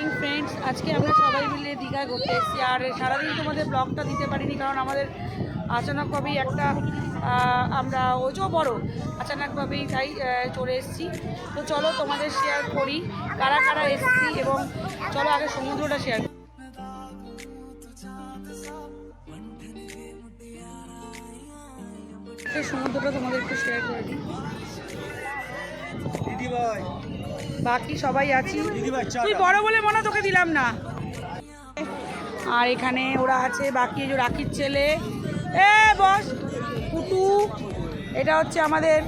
Friends আজকে আমরা সবাই মিলে দীঘায় ঘুরতে এসেছি। আর সারাদিন তোমাদের ব্লগটা দিতে পারিনি, কারণ আমাদের আচানকভাবেই একটা আমরা ওজো বড় আচানকভাবেই তাই চলে এসেছি। তো চলো তোমাদের শেয়ার করি কারা কারা এসেছি এবং চলো আগে সমুদ্রটা শেয়ার করি। সমুদ্রটা তোমাদের একটু শেয়ার করে দিই। দিদিভাই বাকি সবাই আছি দিদিভাই চা তুই বড় বলে মনে হয় তোকে দিলাম না আর এখানে ওরা আছে বাকি এই যে রাখির ছেলে এ বস পুটু এটা হচ্ছে আমাদের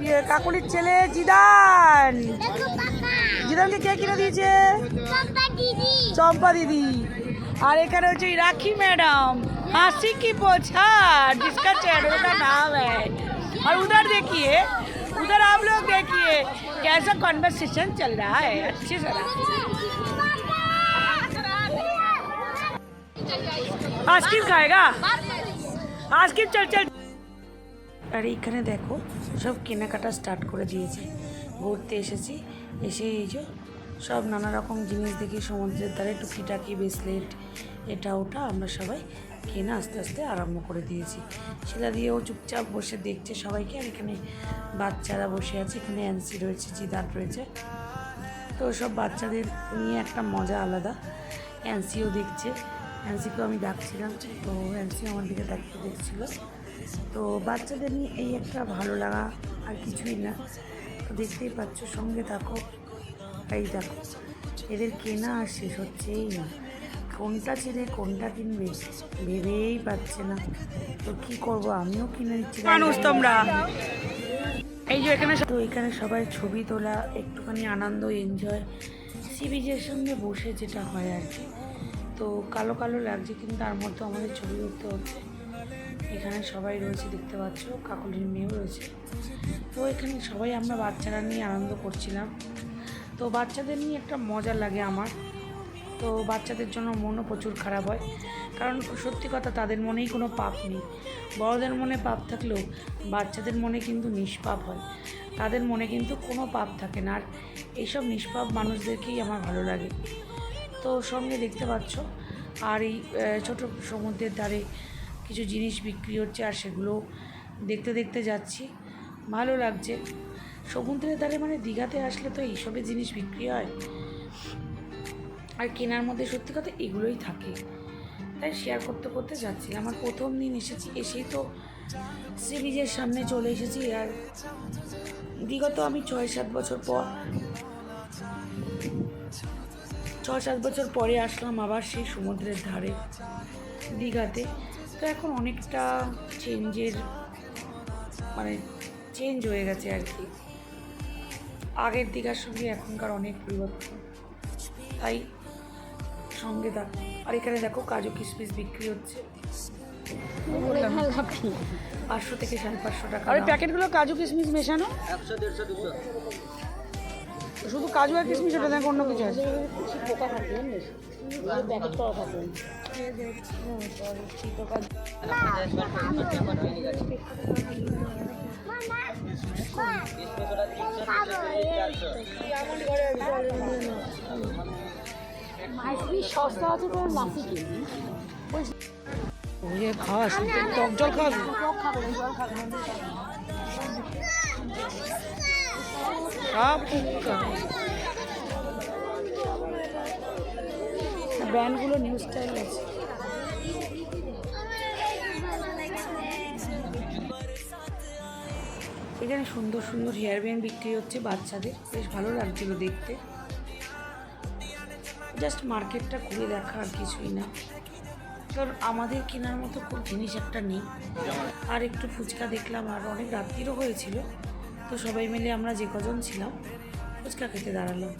ইয়ে, কাকুলির ছেলে জিদান জিদানকে কে কিনে দিয়েছে চম্পা দিদি আর এখানে হচ্ছে এই রাখি मैडम हंसी की पोछार जिसका चैनल का नाम है और उधर देखिए उधर आप लोग देखिए कैसा कॉन्वर्सेशन चल रहा है अच्छे से आइसक्रीम खाएगा आइसक्रीम चल चल আর এইখানে দেখো সব কেনাকাটা স্টার্ট করে দিয়েছে ঘুরতে এসেছি এসে এই যে সব নানা রকম জিনিস দেখি সমুদ্রের ধারে টুকিটাকি ব্রেসলেট এটা ওটা আমরা সবাই কেনা আস্তে আস্তে আরম্ভ করে দিয়েছি। সেটা দিয়েও চুপচাপ বসে দেখছে সবাইকে আর এখানে বাচ্চারা বসে আছে, এখানে অ্যান্সি রয়েছে, জিদার রয়েছে। তো সব বাচ্চাদের নিয়ে একটা মজা আলাদা। অ্যান্সিও দেখছে। অ্যান্সিকেও আমি ডাকছিলাম, তো অ্যান্সি আমার দিকে ডাকতে দেখছিল। তো বাচ্চাদের নিয়ে এই একটা ভালো লাগা আর কিছুই না। তো দেখতেই পাচ্ছ, সঙ্গে থাকো। এই দেখো, এদের কেনা আর শেষ হচ্ছেই না। কোনটা ছেড়ে কোনটা কিনবে ভেবেই পাচ্ছে না। তো কি করব? আমিও কিনে নিচ্ছি। মানুষ তোমরা? এই যে এখানে তো এখানে সবাই ছবি তোলা একটুখানি আনন্দ এনজয় সি বিচের সঙ্গে বসে যেটা হয় আর কি। তো কালো কালো লাগছে কিন্তু তার মধ্যে আমাদের ছবি উঠতে হচ্ছে। এখানে সবাই রয়েছে দেখতে পাচ্ছ কাকুলির মেয়েও রয়েছে। তো এখানে সবাই আমরা বাচ্চারা নিয়ে আনন্দ করছিলাম। তো বাচ্চাদের নিয়ে একটা মজা লাগে আমার। তো বাচ্চাদের জন্য মনও প্রচুর খারাপ হয়। কারণ সত্যি কথা তাদের মনেই কোনো পাপ নেই। বড়দের মনে পাপ থাকলেও বাচ্চাদের মনে কিন্তু নিষ্পাপ হয়। তাদের মনে কিন্তু কোনো পাপ থাকে না। আর এইসব নিষ্পাপ মানুষদেরকেই আমার ভালো লাগে। তো সঙ্গে দেখতে পাচ্ছ, আর এই ছোটো সমুদ্রের ধারে কিছু জিনিস বিক্রি হচ্ছে আর সেগুলো দেখতে দেখতে যাচ্ছি। ভালো লাগছে। সমুদ্রের ধারে মানে দীঘাতে আসলে তো এইসবের জিনিস বিক্রি হয়? আর কেনার মধ্যে সত্যি কথা এগুলোই থাকে। তাই শেয়ার করতে করতে যাচ্ছিলাম আমার প্রথম দিন এসেছি, এসেই তো সি বিচের সামনে চলে এসেছি আর বিগত আমি ছয় সাত বছর পর ছয় সাত বছর পরে আসলাম আবার সেই সমুদ্রের ধারে দীঘাতে। তো এখন অনেকটা চেঞ্জের মানে চেঞ্জ হয়ে গেছে আর কি। আগের দীঘার সঙ্গে এখনকার অনেক পরিবর্তন। তাই সঙ্গে দেখো আর এখানে দেখো কাজু কিসমিস বিক্রি হচ্ছে। পাঁচশো থেকে সাড়ে পাঁচশো টাকা আর প্যাকেটগুলো কাজু কিশমিশ মেশানো? একশো দেড়শো দুশো শুধু কাজু আর কিশমিশ ওটা দেখো অন্য কিছু আছে। সস্তা আছে তো লাসি কিনি ওই খাস টক জল খাস। ব্র্যান্ডগুলো নিউ স্টাইল আছে। এখানে সুন্দর সুন্দর হেয়ার ব্যান্ড বিক্রি হচ্ছে বাচ্চাদের। বেশ ভালো লাগছিল দেখতে। জাস্ট মার্কেটটা ঘুরে দেখা আর কিছুই না। কারণ আমাদের কেনার মতো খুব জিনিস একটা নেই। আর একটু ফুচকা দেখলাম, আর অনেক রাত্রিরও হয়েছিল। তো সবাই মিলে আমরা যে কজন ছিলাম, ফুচকা খেতে দাঁড়ালাম।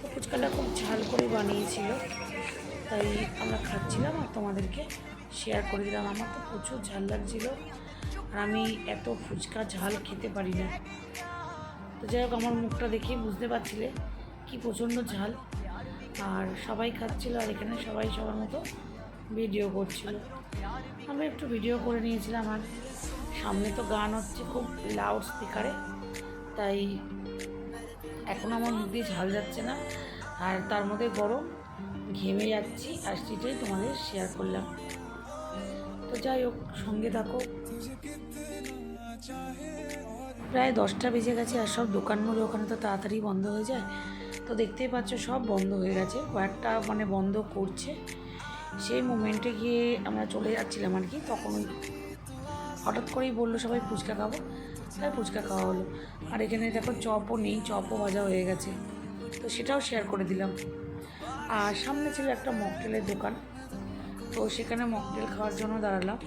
তো ফুচকাটা খুব ঝাল করে বানিয়েছিল। তাই আমরা খাচ্ছিলাম আর তোমাদেরকে শেয়ার করে দিলাম। আমার তো প্রচুর ঝাল লাগছিল। আর আমি এত ফুচকা ঝাল খেতে পারি না তো যাই হোক, আমার মুখটা দেখেই বুঝতে পারছিলে কি প্রচণ্ড ঝাল। আর সবাই খাচ্ছিল আর এখানে সবাই সবার মতো ভিডিও করছিল। আমি একটু ভিডিও করে নিয়েছিলাম আর সামনে তো গান হচ্ছে খুব লাউড স্পিকারে তাই এখন আমার মুখ দিয়ে ঝাল যাচ্ছে না। আর তার মধ্যে গরম, ঘেমে যাচ্ছি আর সেটাই তোমাদের শেয়ার করলাম। তো যাই হোক, সঙ্গে থাকো। প্রায় দশটা বেজে গেছে আর সব দোকানগুলো ওখানে তো তাড়াতাড়ি বন্ধ হয়ে যায়। তো দেখতেই পাচ্ছ, সব বন্ধ হয়ে গেছে। কয়েকটা মানে বন্ধ করছে। সেই মোমেন্টে গিয়ে আমরা চলে যাচ্ছিলাম আর কি। তখন ওই হঠাৎ করেই বলল সবাই, ফুচকা খাব। তাই ফুচকা খাওয়া হলো। আর এখানে দেখো চপও নেই, চপও ভাজা হয়ে গেছে। তো সেটাও শেয়ার করে দিলাম। আর সামনে ছিল একটা মকটেলের দোকান। তো সেখানে মকটেল খাওয়ার জন্য দাঁড়ালাম।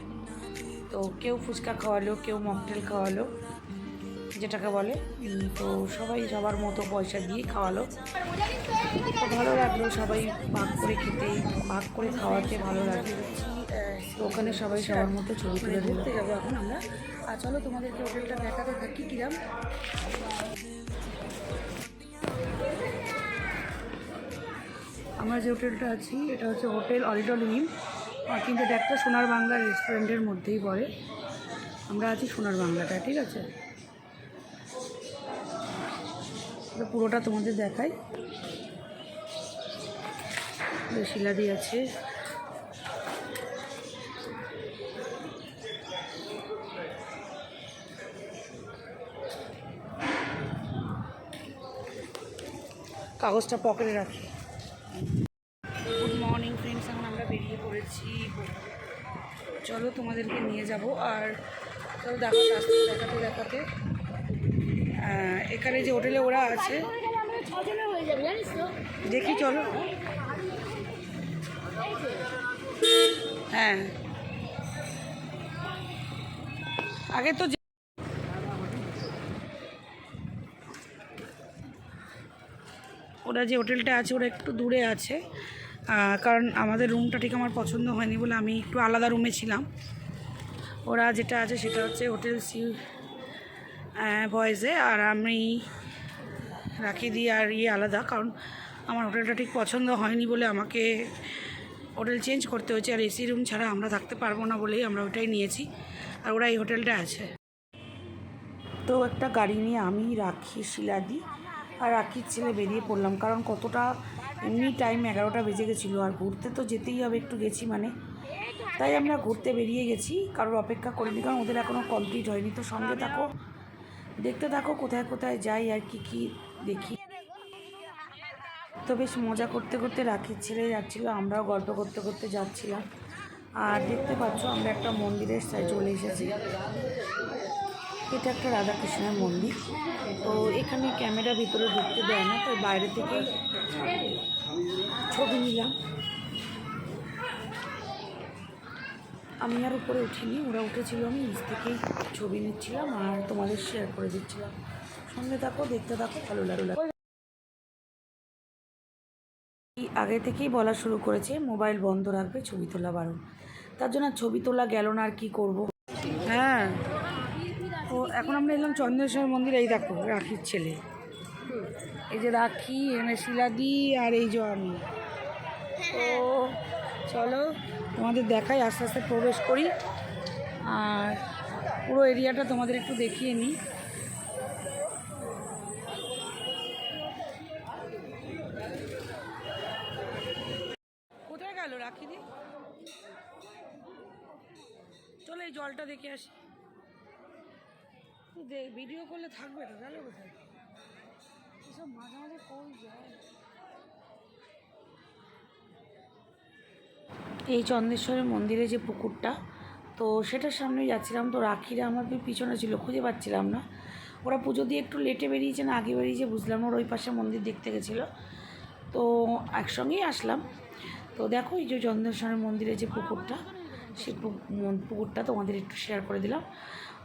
তো কেউ ফুচকা খাওয়ালো, কেউ মকটেল খাওয়ালো। যেটাকে বলে তো সবাই সবার মতো পয়সা দিয়ে খাওয়ালো। ভালো লাগল সবাই ভাগ করে খেতে ভাগ করে খাওয়াতে ভালো লাগল। তো ওখানে সবাই সবার মতো ছবি তুলে ঘুরতে যাব এখন আমরা। আর চলো তোমাদেরকে হোটেলটা দেখাতে থাকি কিরাম আমরা যে হোটেলটা আছি এটা হচ্ছে হোটেল অডিটোরিয়াম আর কিন্তু এটা একটা সোনার বাংলা রেস্টুরেন্টের মধ্যেই পড়ে। আমরা আছি সোনার বাংলাটা ঠিক আছে? পুরোটা তোমাদের দেখাই। শিলাদি আছে। কাগজটা পকেটে রাখি। গুড মর্নিং ফ্রেন্ডস এখন আমরা বেরিয়ে পড়েছি। চলো তোমাদেরকে নিয়ে যাব। আর চলো দেখো রাস্তা দেখাতে দেখাতে। এখানে যে হোটেলে ওরা আছে। হয়ে দেখি, চলো। হ্যাঁ। আগে তো ওরা যে হোটেলটা আছে, ওরা একটু দূরে আছে। কারণ আমাদের রুমটা ঠিক আমার পছন্দ হয়নি বলে আমি একটু আলাদা রুমে ছিলাম। ওরা যেটা আছে সেটা হচ্ছে হোটেল সি বয়েজে আর আমি রাখি দিয়ে আর ইয়ে আলাদা, কারণ আমার হোটেলটা ঠিক পছন্দ হয়নি বলে আমাকে হোটেল চেঞ্জ করতে হয়েছে, আর এসি রুম ছাড়া আমরা থাকতে পারব না বলেই আমরা ওটাই নিয়েছি, আর ওরা এই হোটেলটা আছে। তো একটা গাড়ি নিয়ে আমি, রাখি শিলাদি আর রাখির ছেলে বেরিয়ে পড়লাম, কারণ কতটা এমনি টাইম এগারোটা বেজে গেছিল, আর ঘুরতে তো যেতেই হবে, একটু গেছি মানে। তাই আমরা ঘুরতে বেরিয়ে গেছি, কারোর অপেক্ষা করিনি, কারণ ওদের এখনও কমপ্লিট হয়নি, তো সঙ্গে থাকো। দেখতে থাকো কোথায় কোথায় যাই আর কি কি দেখি। তো বেশ মজা করতে করতে রাখির ছেড়ে যাচ্ছিল, আমরাও গল্প করতে করতে যাচ্ছিলাম। আর দেখতে পাচ্ছ আমরা একটা মন্দিরের চলে এসেছি। এটা একটা রাধাকৃষ্ণের মন্দির। তো এখানে ক্যামেরা ভিতরে ঢুকতে দেয় না, তাই বাইরে থেকেই ছবি নিলাম। আমি আর উপরে উঠিনি, ওরা উঠেছিল, আমি নিচ থেকেই ছবি নিচ্ছিলাম আর তোমাদের শেয়ার করে দিচ্ছিলাম। সঙ্গে থাকো, দেখতে থাকো, ভালো লাগল। আগে থেকেই বলা শুরু করেছে, মোবাইল বন্ধ রাখবে, ছবি তোলা বারণ। তার জন্য ছবি তোলা গেল না, আর কি করব? হ্যাঁ তো এখন আমরা এলাম চন্দ্রেশ্বর মন্দির, এই দেখো, রাখির ছেলে। এই যে রাখি এনে শিলাদি আর এই যে আমি। তো চলো, তোমাদের দেখাই, আস্তে আস্তে প্রবেশ করি। আর পুরো এরিয়াটা তোমাদের একটু দেখিয়ে নিই। কোথায় গেল রাখি দি চলো এই জলটা দেখে আসি। ভিডিও করলে থাকবে না গেল কোথায়? এসব মাঝে মাঝে কই যায়? এই চন্দ্রেশ্বরের মন্দিরে যে পুকুরটা, তো সেটার সামনে যাচ্ছিলাম। তো রাখিরা আমার পিছনে ছিল, খুঁজে পাচ্ছিলাম না। ওরা পুজো দিয়ে একটু লেটে বেরিয়েছে, না আগে বেরিয়েছে, বুঝলাম ওর ওই পাশে মন্দির দেখতে গেছিল। তো একসঙ্গেই আসলাম। তো দেখো এই যে চন্দ্রেশ্বরের মন্দিরে যে পুকুরটা মন- পুকুরটা তোমাদের একটু শেয়ার করে দিলাম।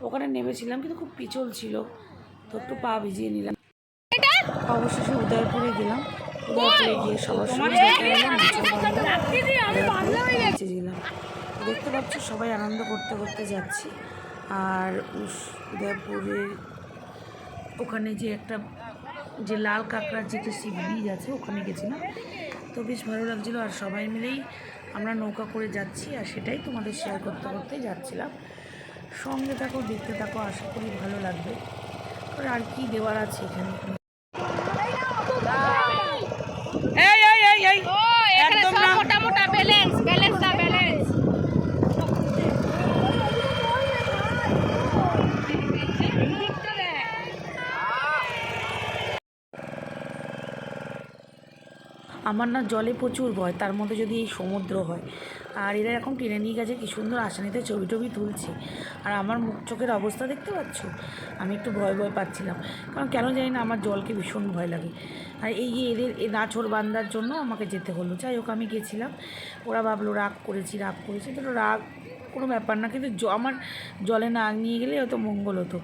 ওখানে নেমেছিলাম, কিন্তু খুব পিছল ছিল। তো একটু পা ভিজিয়ে নিলাম। অবশেষে উদয়পুরে গেলাম। গিয়ে দেখতে পাচ্ছ সবাই আনন্দ করতে করতে যাচ্ছি। আর উস- উদয়পুরে ওখানে যে একটা যে লাল কাঁকড়ার যে একটা সি ব্রিজ আছে ওখানে গেছিলাম। তো বেশ ভালো লাগছিল আর সবাই মিলেই আমরা নৌকা করে যাচ্ছি আর সেটাই তোমাদের শেয়ার করতে করতে যাচ্ছিলাম। সঙ্গে থাকো দেখতে থাকো আশা করি ভালো লাগবে। আর আর কি দেওয়ার আছে এখানে? আমার না জলে প্রচুর ভয়, তার মধ্যে যদি এই সমুদ্র হয়। আর এরা এখন টেনে নিয়ে গেছে, কি সুন্দর আসানিতে ছবি টবি তুলছে। আর আমার মুখ চোখের অবস্থা দেখতে পাচ্ছ? আমি একটু ভয় ভয় পাচ্ছিলাম। কারণ কেন জানি না আমার জলকে ভীষণ ভয় লাগে। আর এই যে এদের এই নাছর বান্দার জন্য আমাকে যেতে হলো। যাই হোক, আমি গেছিলাম। ওরা ভাবলো, রাগ করেছি রাগ করেছি। তো রাগ কোনো ব্যাপার না। কিন্তু আমার জলে না নিয়ে গেলে হয়তো মঙ্গল হতো।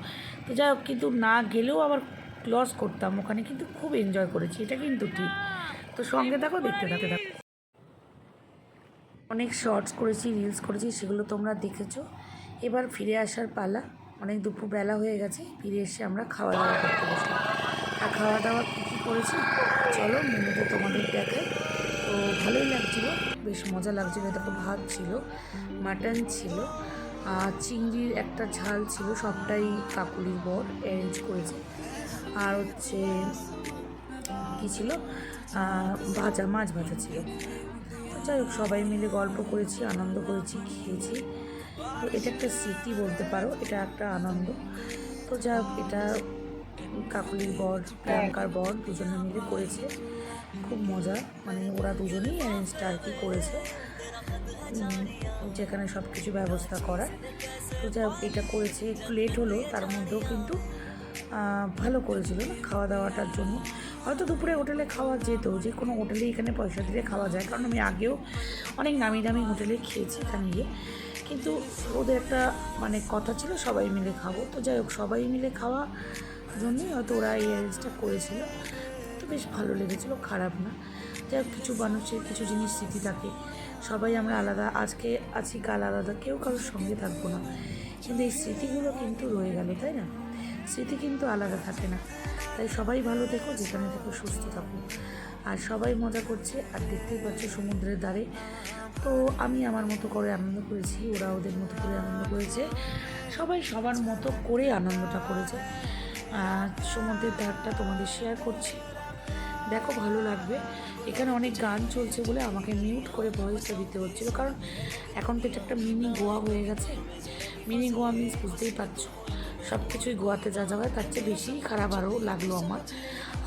তো যাই হোক, কিন্তু না গেলেও আবার লস করতাম, ওখানে কিন্তু খুব এনজয় করেছি, এটা কিন্তু ঠিক। তো সঙ্গে থাকো, দেখতে থাকো, দেখো। অনেক শর্টস করেছি রিলস করেছি, সেগুলো তোমরা দেখেছ। এবার ফিরে আসার পালা, অনেক দুপুরবেলা হয়ে গেছে, ফিরে এসে আমরা খাওয়া দাওয়া করতে বসলাম। আর খাওয়া দাওয়া কী কী করেছি? চলো মেনুতে তোমাদের দেখাই। তো ভালোই লাগছিল, বেশ মজা লাগছিল দেখো ভাত ছিল মাটন ছিল, আর চিংড়ির একটা ঝাল ছিল, সবটাই কাকুলির বর অ্যারেঞ্জ করেছে। আর হচ্ছে, কী ছিল? ভাজা, মাছ ভাজা ছিল। যাই হোক, সবাই মিলে গল্প করেছি, আনন্দ করেছি, খেয়েছি। তো এটা একটা স্মৃতি বলতে পারো, এটা একটা আনন্দ। তো হোক, এটা কাকুলির বর, প্রিয়াঙ্কার বর দুজনে মিলে করেছে। খুব মজা মানে ওরা দুজনেই অ্যারেঞ্জটা আর কি করেছে। যেখানে সব কিছু ব্যবস্থা করার তো হোক, এটা করেছে, একটু লেট হলো তার মধ্যেও কিন্তু ভালো করেছিল না খাওয়া দাওয়াটার জন্য। হয়তো দুপুরে হোটেলে খাওয়া যেত, যে কোনো হোটেলে এখানে পয়সা দিলে খাওয়া যায়। কারণ আমি আগেও অনেক নামি দামি হোটেলে খেয়েছি এখানে গিয়ে কিন্তু ওদের একটা মানে কথা ছিল, সবাই মিলে খাব। তো যাই হোক, সবাই মিলে খাওয়া জন্যই হয়তো ওরা এই অ্যারেঞ্জটা করেছিল। তো বেশ ভালো লেগেছিলো, খারাপ না। যাই হোক, কিছু মানুষের কিছু জিনিস স্মৃতি থাকে। সবাই আমরা আলাদা, আজকে আছি কাল আলাদা, কেউ কারোর সঙ্গে থাকব না। কিন্তু এই স্মৃতিগুলো কিন্তু রয়ে গেল, তাই না? স্মৃতি কিন্তু আলাদা থাকে না। তাই সবাই ভালো থেকো, যেখানে থেকো সুস্থ থাকো। আর সবাই মজা করছে, আর দেখতেই পাচ্ছ সমুদ্রের ধারে। তো আমি আমার মতো করে আনন্দ করেছি, ওরা ওদের মতো করে আনন্দ করেছে। সবাই সবার মতো করে আনন্দটা করেছে। সমুদ্রের ধারটা তোমাদের শেয়ার করছি। দেখো ভালো লাগবে। এখানে অনেক গান চলছে বলে আমাকে মিউট করে ভয়েসটা দিতে হচ্ছিল। কারণ এখন তো এটা একটা মিনি গোয়া হয়ে গেছে। মিনি গোয়া মিন্স বুঝতেই পারছ। সব কিছুই গোয়াতে যা যা হয়, তার চেয়ে বেশি খারাপ আরও লাগল আমার।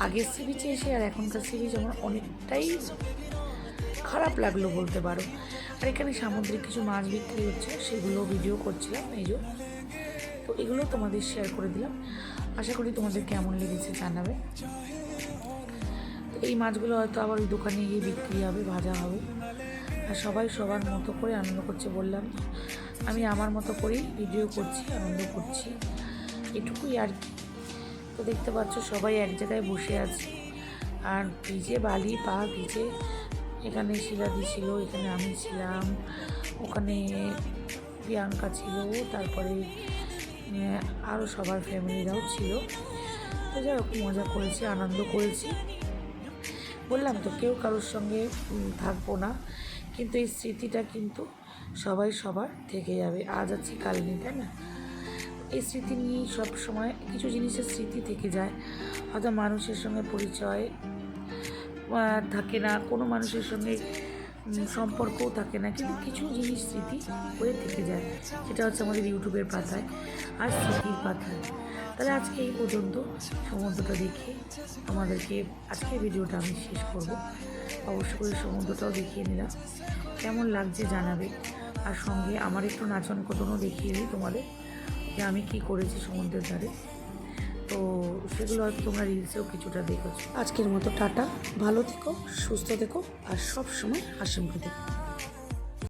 আগের সি বিচে এসে আর এখনকার সি বিচ আমার অনেকটাই খারাপ লাগল বলতে পারো। আর এখানে সামুদ্রিক কিছু মাছ বিক্রি হচ্ছে সেগুলো ভিডিও করছিলাম, এই যে। তো এগুলো তোমাদের শেয়ার করে দিলাম। আশা করি তোমাদের কেমন লেগেছে জানাবে। এই মাছগুলো হয়তো আবার ওই দোকানে গিয়ে বিক্রি হবে, ভাজা হবে। আর সবাই সবার মতো করে আনন্দ করছে বললাম। আমি আমার মতো করেই ভিডিও করছি, আনন্দ করছি। এটুকুই আর কি। তো দেখতে পাচ্ছ সবাই এক জায়গায় বসে আছে। আর ভিজে বালি, পা ভিজে এখানে শিলাদি ছিল, এখানে আমি ছিলাম। ওখানে প্রিয়াঙ্কা ছিল, তারপরে আরও সবার ফ্যামিলিরাও ছিল। তো যাই হোক, মজা করেছি, আনন্দ করেছি। বললাম তো কেউ কারোর সঙ্গে থাকব না। কিন্তু এই স্মৃতিটা কিন্তু সবাই সবার থেকে যাবে। আজ আছি কাল নেই তাই না? এই স্মৃতি নিয়েই সব সময় কিছু জিনিসের স্মৃতি থেকে যায়। হয়তো মানুষের সঙ্গে পরিচয় থাকে না, কোনো মানুষের সঙ্গে সম্পর্কও থাকে না, কিন্তু কিছু জিনিস স্মৃতি হয়ে থেকে যায়। সেটা হচ্ছে আমাদের ইউটিউবের পাতায় আর স্মৃতির পাতায়। তাহলে আজকে এই পর্যন্ত সমুদ্রটা দেখে আমাদেরকে আজকে ভিডিওটা আমি শেষ করব। অবশ্য করে সমুদ্রটাও দেখিয়ে নিলাম। কেমন লাগছে জানাবে। আর সঙ্গে আমার একটু নাচন কদনও দেখিয়ে দিই তোমাদের। যে আমি কি করেছি সমুদ্রের ধারে। তো সেগুলো হয়তো তোমরা রিলসেও কিছুটা দেখেছ। আজকের মতো টাটা। ভালো থেকো, সুস্থ থেকো, আর সবসময় সময় হাসি থেকো।